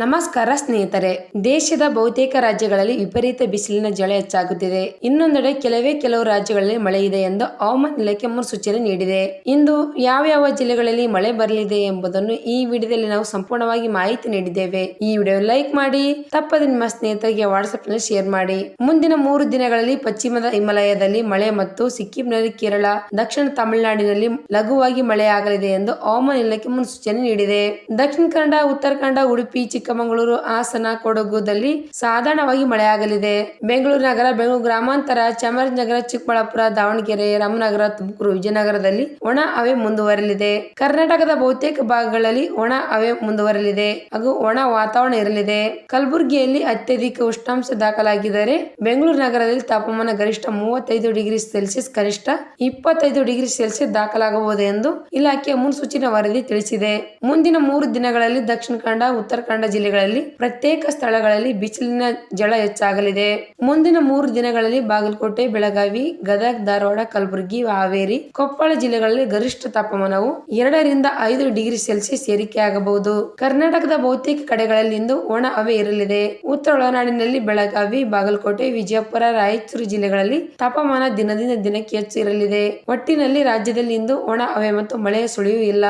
ನಮಸ್ಕಾರ ಸ್ನೇಹಿತರೆ. ದೇಶದ ಬಹುತೇಕ ರಾಜ್ಯಗಳಲ್ಲಿ ವಿಪರೀತ ಬಿಸಿಲಿನ ಜಳೆ ಹೆಚ್ಚಾಗುತ್ತಿದೆ. ಇನ್ನೊಂದೆಡೆ ಕೆಲವೇ ಕೆಲವು ರಾಜ್ಯಗಳಲ್ಲಿ ಮಳೆ ಇದೆ ಎಂದು ಹವಾಮಾನ ಇಲಾಖೆ ಮುನ್ಸೂಚನೆ ನೀಡಿದೆ. ಇಂದು ಯಾವ ಯಾವ ಜಿಲ್ಲೆಗಳಲ್ಲಿ ಮಳೆ ಬರಲಿದೆ ಎಂಬುದನ್ನು ಈ ವಿಡಿಯೋದಲ್ಲಿ ನಾವು ಸಂಪೂರ್ಣವಾಗಿ ಮಾಹಿತಿ ನೀಡಿದ್ದೇವೆ. ಈ ವಿಡಿಯೋ ಲೈಕ್ ಮಾಡಿ, ತಪ್ಪದೆ ನಿಮ್ಮ ಸ್ನೇಹಿತರಿಗೆ ವಾಟ್ಸ್ಆಪ್ನಲ್ಲಿ ಶೇರ್ ಮಾಡಿ. ಮುಂದಿನ ಮೂರು ದಿನಗಳಲ್ಲಿ ಪಶ್ಚಿಮದ ಹಿಮಾಲಯದಲ್ಲಿ ಮಳೆ ಮತ್ತು ಸಿಕ್ಕಿಂನಲ್ಲಿ ಕೇರಳ, ದಕ್ಷಿಣ ತಮಿಳುನಾಡಿನಲ್ಲಿ ಲಘುವಾಗಿ ಮಳೆ ಆಗಲಿದೆ ಎಂದು ಹವಾಮಾನ ಇಲಾಖೆ ಮುನ್ಸೂಚನೆ ನೀಡಿದೆ. ದಕ್ಷಿಣ ಕನ್ನಡ, ಉತ್ತರ ಕನ್ನಡ, ಉಡುಪಿ ಚಿಕ್ಕಮಗಳೂರು ಹಾಸನ ಕೊಡಗುದಲ್ಲಿ ಸಾಧಾರಣವಾಗಿ ಮಳೆಯಾಗಲಿದೆ. ಬೆಂಗಳೂರು ನಗರ, ಬೆಂಗಳೂರು ಗ್ರಾಮಾಂತರ, ಚಾಮರಾಜನಗರ, ಚಿಕ್ಕಬಳ್ಳಾಪುರ, ದಾವಣಗೆರೆ, ರಾಮನಗರ, ತುಮಕೂರು, ವಿಜಯನಗರದಲ್ಲಿ ಒಣ ಹವೆ ಮುಂದುವರಲಿದೆ ಕರ್ನಾಟಕದ ಬಹುತೇಕ ಭಾಗಗಳಲ್ಲಿ ಒಣ ಹವೆ ಮುಂದುವರಲಿದೆ ಹಾಗೂ ಒಣ ವಾತಾವರಣ ಇರಲಿದೆ. ಕಲಬುರಗಿಯಲ್ಲಿ ಅತ್ಯಧಿಕ ಉಷ್ಣಾಂಶ ದಾಖಲಾಗಿದ್ದರೆ ಬೆಂಗಳೂರು ನಗರದಲ್ಲಿ ತಾಪಮಾನ ಗರಿಷ್ಠ ಮೂವತ್ತೈದು ಡಿಗ್ರಿ ಸೆಲ್ಸಿಯಸ್, ಕನಿಷ್ಠ ಇಪ್ಪತ್ತೈದು ಡಿಗ್ರಿ ಸೆಲ್ಸಿಯಸ್ ದಾಖಲಾಗಬಹುದು ಎಂದು ಇಲಾಖೆಯ ಮುನ್ಸೂಚನೆ ವರದಿ ತಿಳಿಸಿದೆ. ಮುಂದಿನ ಮೂರು ದಿನಗಳಲ್ಲಿ ದಕ್ಷಿಣ ಕನ್ನಡ, ಉತ್ತರ ಕನ್ನಡ ಜಿಲ್ಲೆಗಳಲ್ಲಿ ಪ್ರತ್ಯೇಕ ಸ್ಥಳಗಳಲ್ಲಿ ಬಿಸಿಲಿನ ಜಳ ಹೆಚ್ಚಾಗಲಿದೆ. ಮುಂದಿನ ಮೂರು ದಿನಗಳಲ್ಲಿ ಬಾಗಲಕೋಟೆ, ಬೆಳಗಾವಿ, ಗದಗ, ಧಾರವಾಡ, ಕಲಬುರಗಿ, ಹಾವೇರಿ, ಕೊಪ್ಪಳ ಜಿಲ್ಲೆಗಳಲ್ಲಿ ಗರಿಷ್ಠ ತಾಪಮಾನವು ಎರಡರಿಂದ ಐದು ಡಿಗ್ರಿ ಸೆಲ್ಸಿಯಸ್ ಏರಿಕೆಯಾಗಬಹುದು. ಕರ್ನಾಟಕದ ಬಹುತೇಕ ಕಡೆಗಳಲ್ಲಿ ಇಂದು ಒಣ ಹವೆ ಇರಲಿದೆ. ಉತ್ತರ ಒಳನಾಡಿನಲ್ಲಿ ಬೆಳಗಾವಿ, ಬಾಗಲಕೋಟೆ, ವಿಜಯಪುರ, ರಾಯಚೂರು ಜಿಲ್ಲೆಗಳಲ್ಲಿ ತಾಪಮಾನ ದಿನದಿಂದ ದಿನಕ್ಕೆ ಹೆಚ್ಚು ಇರಲಿದೆ. ಒಟ್ಟಿನಲ್ಲಿ ರಾಜ್ಯದಲ್ಲಿ ಇಂದು ಒಣ ಹವೆ ಮತ್ತು ಮಳೆಯ ಸುಳಿಯೂ ಇಲ್ಲ.